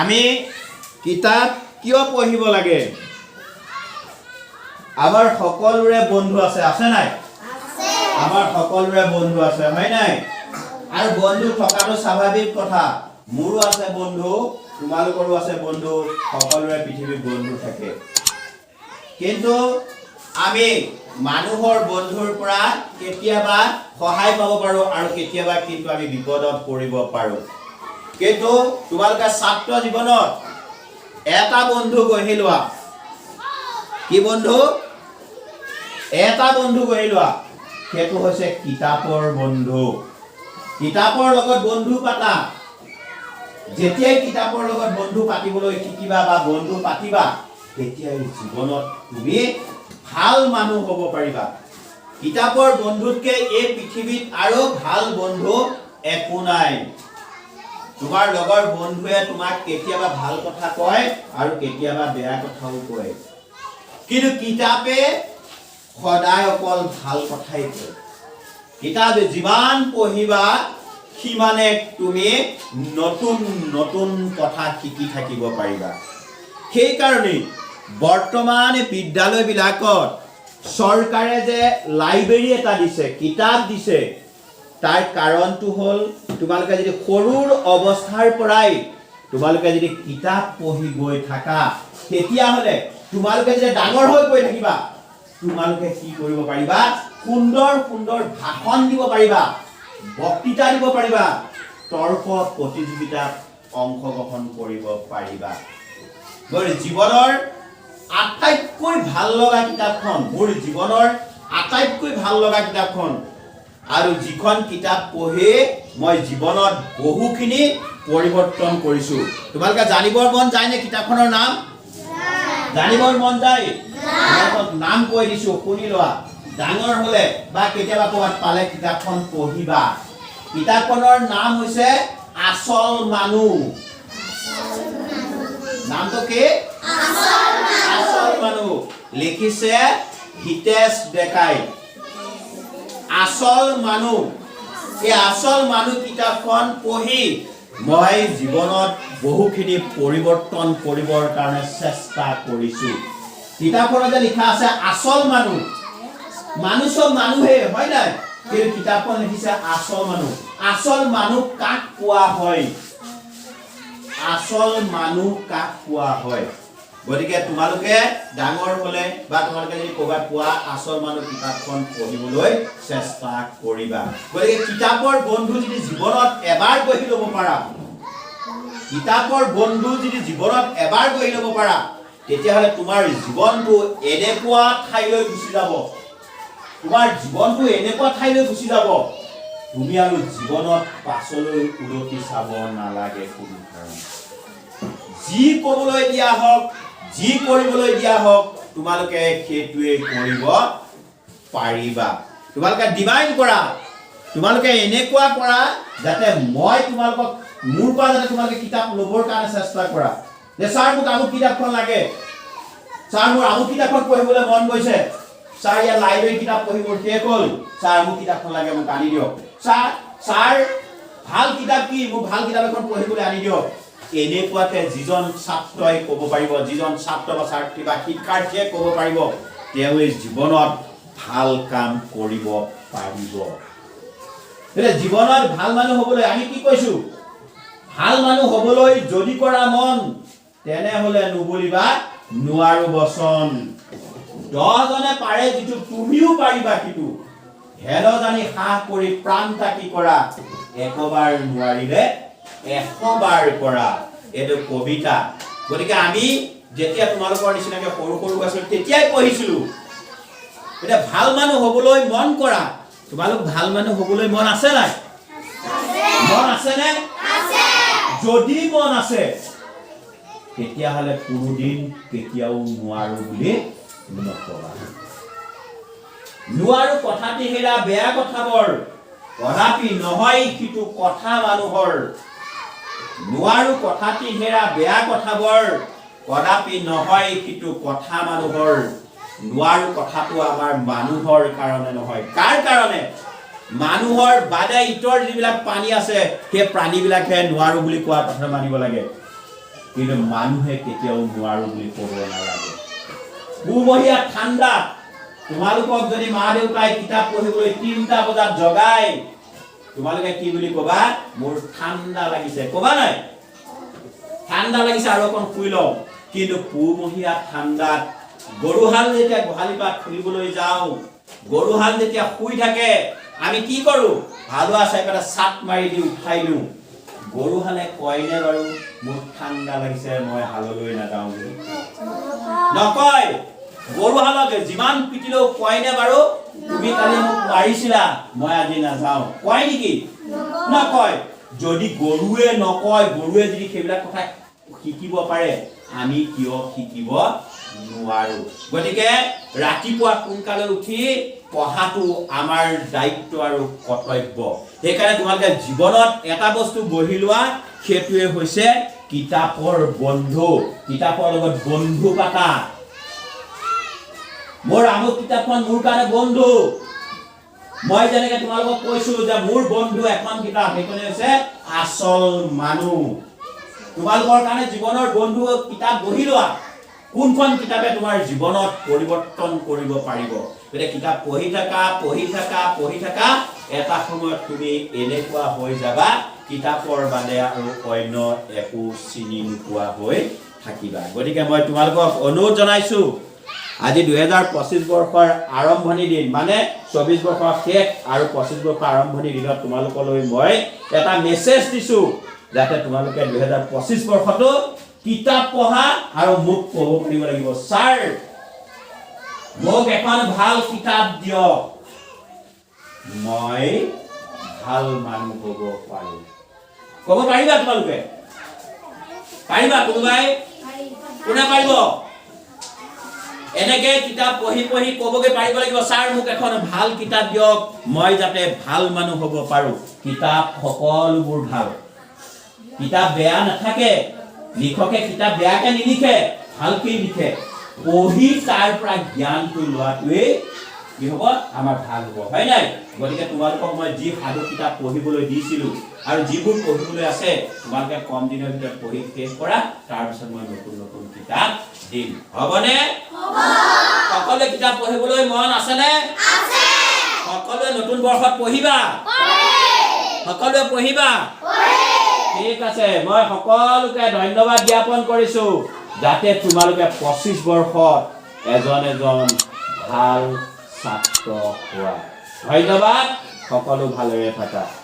আমি কিতাপ কিয় পঢ়িব লাগে? আমাৰ সকলোৰে বন্ধু আছে আছে নাই? আমাৰ সকলোৰে বন্ধু আছে হয় নাই? আৰু বন্ধু থকাটো স্বাভাৱিক কথা। মোৰো আছে বন্ধু তোমালোকৰো আছে বন্ধু সকলোৰে পৃথিৱীত বন্ধু থাকে। কিন্তু আমি মানুহৰ বন্ধুৰ পৰা কেতিয়াবা সহায় পাব পাৰোঁ আৰু কেতিয়াবা কিন্তু আমি বিপদত পৰিব পাৰোঁ। কিন্তু তোমালোকে ছাত্ৰ জীৱনত এটা বন্ধু গঢ়ি লোৱা। কি বন্ধু? এটা বন্ধু গঢ়ি লোৱা। সেইটো হৈছে কিতাপৰ বন্ধু। কিতাপৰ বন্ধু পাতা। যেতিয়াই কিতাপৰ লগত বন্ধু পাতিবলৈ শিকিবা বা বন্ধু পাতিবা, তেতিয়াই জীৱনত তুমি ভালো মানুহ হ'ব পাৰিবা। কিতাপৰ বন্ধুতকৈ এই পৃথিৱীত আৰু ভালো বন্ধু একো নাই। তোমাৰ লগৰ বন্ধুৱে তোমাক কেতিয়াবা ভালো কথা কয় আৰু কেতিয়াবা বেয়া কথাও কয়। কিন্তু কিতাপে সদায় অকল ভালো কথাই কয়। কিতাপ যিমান পঢ়িবা, সিমানে তুমি নতুন নতুন কথা শিকি থাকিব পাৰিবা। সেইকাৰণেই বৰ্তমান বিদ্যালয়বিলাকত চৰকাৰে যে লাইব্ৰেৰী এটা দিছে, কিতাপ দিছে তাৰ কাৰণটো হ'ল তোমালোকে যদি সৰুৰ অৱস্থাৰ পৰাই তোমালোকে যদি কিতাপ পঢ়ি গৈ থাকা, তেতিয়াহ'লে তোমালোকে যেতিয়া ডাঙৰ হৈ গৈ থাকিবা, তোমালোকে কি কৰিব পাৰিবা? সুন্দৰ সুন্দৰ ভাষণ দিব পাৰিবা, বক্তৃতা দিব পাৰিবা, তৰ্ক প্ৰতিযোগিতাত অংশগ্ৰহণ কৰিব পাৰিবা। মোৰ জীৱনৰ আটাইতকৈ ভালো লগা কিতাপখন, মোৰ জীৱনৰ আটাইতকৈ ভালো লগা কিতাপখন আৰু যিখন কিতাপ পঢ়ি মই জীৱনত বহুখিনি পৰিৱৰ্তন কৰিছোঁ। তোমালোকে জানিবৰ মন যায়নে কিতাপখনৰ নাম? জানিবৰ মন যায়? নাম কৈ দিছোঁ, শুনি লোৱা। ডাঙৰ হ'লে বা কেতিয়াবা ক'ৰবাত পালে কিতাপখন পঢ়িবা। কিতাপখনৰ নাম হৈছে আচল মানুহ। নামটো কি? আচল মানুহ। লিখিছে হিতেশ ডেকাই। আচল মানুহ। এই আচল মানুহ কিতাপখন পঢ়ি মই জীৱনত বহুখিনি পৰিৱৰ্তন কৰিবৰ কাৰণে চেষ্টা কৰিছোঁ। কিতাপখনত যে লিখা আছে আচল মানুহ। মানুহ চব মানুহে হয় নাই? কিন্তু কিতাপখন লিখিছে আচল মানুহ। আচল মানুহ কাক কোৱা হয়? আচল মানুহ কাক কোৱা হয়? গতিকে তোমালোকে ডাঙৰ হ'লে বা তোমালোকে যদি ক'ৰবাত পোৱা আচল মানুহ কিতাপখন পঢ়িবলৈ চেষ্টা কৰিবা। গতিকে কিতাপৰ বন্ধু যদি জীৱনত এবাৰ গঢ়ি ল'ব পাৰা কিতাপৰ বন্ধু যদি জীৱনত এবাৰ গঢ়ি ল'ব পাৰা তেতিয়াহ'লে তোমাৰ জীৱনটো এনেকুৱা ঠাইলৈ গুচি যাব। তোমাৰ জীৱনটো এনেকুৱা ঠাইলৈ গুচি যাব। তুমি আৰু জীৱনত পাছলৈ উলটি চাব নালাগে কোনো কাৰণে যি ক'বলৈ দিয়া হওক যি কৰিবলৈ দিয়া হওক, তোমালোকে সেইটোৱে কৰিব পাৰিবা। তোমালোকে ডিমাইণ্ড কৰা। তোমালোকে এনেকুৱা কৰা যাতে মই তোমালোকক, মোৰ পৰা যাতে তোমালোকে কিতাপ ল'বৰ কাৰণে চেষ্টা কৰা। যে ছাৰ, মোক আমুক কিতাপখন লাগে। ছাৰ, মোৰ আমুক কিতাপখন পঢ়িবলৈ মন গৈছে। ছাৰ ইয়াত লাইব্ৰেৰী কিতাপ পঢ়ি মোৰ শেষ হ'ল। ছাৰ, মোক কিতাপখন লাগে, মোক আনি দিয়ক। ছাৰ ছাৰ, ভালো কিতাপ কি? মোক ভালো কিতাপ এখন পঢ়িবলৈ আনি দিয়ক। এনেকুৱাকে যিজন ছাত্ৰই ক'ব পাৰিব, যিজন ছাত্ৰ বা ছাত্ৰী বা শিক্ষাৰ্থীয়ে ক'ব পাৰিব তেওঁৱে জীৱনত ভালো কাম কৰিব পাৰিব। জীৱনত ভালো মানুহ হ'বলৈ আমি কি কৈছোঁ? ভালো মানুহ হ'বলৈ যদি কৰা মন, তেনেহ'লে নুবুলিবা নোৱাৰো বচন। দহজনে পাৰে যিটো, তুমিও পাৰিবা সিটো। হেল জানি সাহ কৰি প্ৰাণ তাকি কৰা, একবাৰ নোৱাৰিলে এশবাৰ কৰা এইটো কবিতা। গতিকে আমি যেতিয়া তোমালোকৰ নিচিনাকে সৰু সৰু আছিলোঁ তেতিয়াই পঢ়িছিলোঁ। এতিয়া ভালো মানুহ হ'বলৈ মন কৰা তোমালোক ভালো মানুহ হ'বলৈ মন আছে নাই? মন আছেনে যদি মন আছে তেতিয়াহ'লে কোনোদিন কেতিয়াও নোৱাৰো বুলি নকবা। নোৱাৰো কথাটি হেৰা বেয়া কথাবোৰ কদাপি নহয় সিটো কথা মানুহৰ। নোৱাৰো কথাটি হেৰা বেয়া কথাবোৰ কদাপি নহয় সিটো কথা মানুহৰ। নোৱাৰো কথাটো আমাৰ মানুহৰ কাৰণে নহয়। কাৰ কাৰণে? মানুহৰ বাদে ইতৰ যিবিলাক প্ৰাণী আছে সেই প্ৰাণীবিলাকহে নোৱাৰো বুলি কোৱা কথা মানিব লাগে। কিন্তু মানুহে কেতিয়াও নোৱাৰো বুলি ক'ব নালাগে। পুহমহীয়া ঠাণ্ডাত তোমালোকক যদি মা দেউতাই কিতাপ পঢ়িবলৈ তিনিটা বজাত জগাই তোমালোকে কি বুলি ক'বা? মোৰ ঠাণ্ডা লাগিছে। ক'বা নাই? ঠাণ্ডা লাগিছে আৰু অকণ শুই লওঁ। কিন্তু পুহমহীয়া ঠাণ্ডাত গৰুহাল যেতিয়া গোহালি পাত খুলিবলৈ যাওঁ, গৰুহাল যেতিয়া শুই থাকে, আমি কি কৰোঁ? হালোৱা চাই পেলাই চাট মাৰি দি উঠাই দিওঁ। গৰুহালে কয়নে বাৰু, মোৰ ঠাণ্ডা লাগিছে, মই হাললৈ নাযাওঁ বুলি? নকয়। গৰুহালক যিমান পিটিলেও কয়নে বাৰু তুমি কালি মোক মাৰিছিলা। মই আজি নাযাওঁ। কয় নেকি? নকয় যদি গৰুৱে নকয় গৰুৱে যদি সেইবিলাক কথা শিকিব পাৰে আমি কিয় শিকিব নোৱাৰো? গতিকে ৰাতিপুৱা সোনকালে উঠি পঢ়াটো আমাৰ দায়িত্ব আৰু কৰ্তব্য। সেইকাৰণে তোমালোকে জীৱনত এটা বস্তু গঢ়ি লোৱা সেইটোৱে হৈছে কিতাপৰ বন্ধু। কিতাপৰ লগত বন্ধু পাতা। মোৰ আমুক কিতাপখন মোৰ কাৰণে বন্ধু। মই যেনেকে তোমালোকক কৈছো যে মোৰ বন্ধু এখন কিতাপ সেইখনে হৈছে আচল মানুহ। তোমালোকৰ কাৰণে জীৱনৰ বন্ধু কিতাপ গঢ়ি লোৱা। কোনখন কিতাপে তোমাৰ জীৱনত পৰিৱৰ্তন কৰিব পাৰিব? গতিকে কিতাপ পঢ়ি থাকা পঢ়ি থাকা পঢ়ি থাকা এটা সময়ত তুমি এনেকুৱা হৈ যাবা কিতাপৰ বাদে আৰু অন্য একো চিনি নোপোৱা হৈ থাকিবা। গতিকে মই তোমালোকক অনুৰোধ জনাইছো আজি দুহেজাৰ পঁচিছ বৰ্ষৰ আৰম্ভণি দিন মানে চৌবিছ বৰ্ষৰ শেষ আৰু পঁচিছ বৰ্ষৰ আৰম্ভণি দিনত তোমালোকলৈ মই এটা মেছেজ দিছোঁ, যাতে তোমালোকে দুহেজাৰ পঁচিছ বৰ্ষতো কিতাপ পঢ়া আৰু মোক ক'ব পাৰিব লাগিব। ছাৰ মোক এখন ভালো কিতাপ দিয়ক। মই ভালো মানুহ হ'ব পাৰোঁ। ক'ব পাৰিবা তোমালোকে? পাৰিবা কোনোবাই? কোনে পাৰিব? এনেকে কিতাপ পঢ়ি পঢ়ি ক'বগৈ পাৰিব লাগিব, ছাৰ, মোক এখন ভালো কিতাপ দিয়ক, মই যাতে ভালো মানুহ হ'ব পাৰোঁ। কিতাপ সকলোবোৰ ভালো। কিতাপ বেয়া নাথাকে। লিখকে কিতাপ বেয়াকে নিলিখে ভালকেই লিখে। পঢ়ি তাৰ পৰা জ্ঞানটো লোৱাটোৱেই কি হ'ব? আমাৰ ভালো হ'ব। হয় নাই? গতিকে তোমালোকক মই যি সাধু কিতাপ পঢ়িবলৈ দিছিলোঁ আৰু যিবোৰ পঢ়িবলৈ আছে তোমালোকে কম দিনৰ ভিতৰত পঢ়ি শেষ কৰা। তাৰপিছত মই নতুন নতুন কিতাপ দিম। হ'বনে? সকলোৱে কিতাপ পঢ়িবলৈ মন আছেনে? সকলোৱে নতুন বৰ্ষত পঢ়িবা? সকলোৱে পঢ়িবা? ঠিক আছে মই সকলোকে ধন্যবাদ জ্ঞাপন কৰিছো যাতে তোমালোকে পঁচিছ বৰ্ষত এজন এজন ভালো ছাত্ৰ হোৱা। ধন্যবাদ। সকলো ভালেৰে থাকা।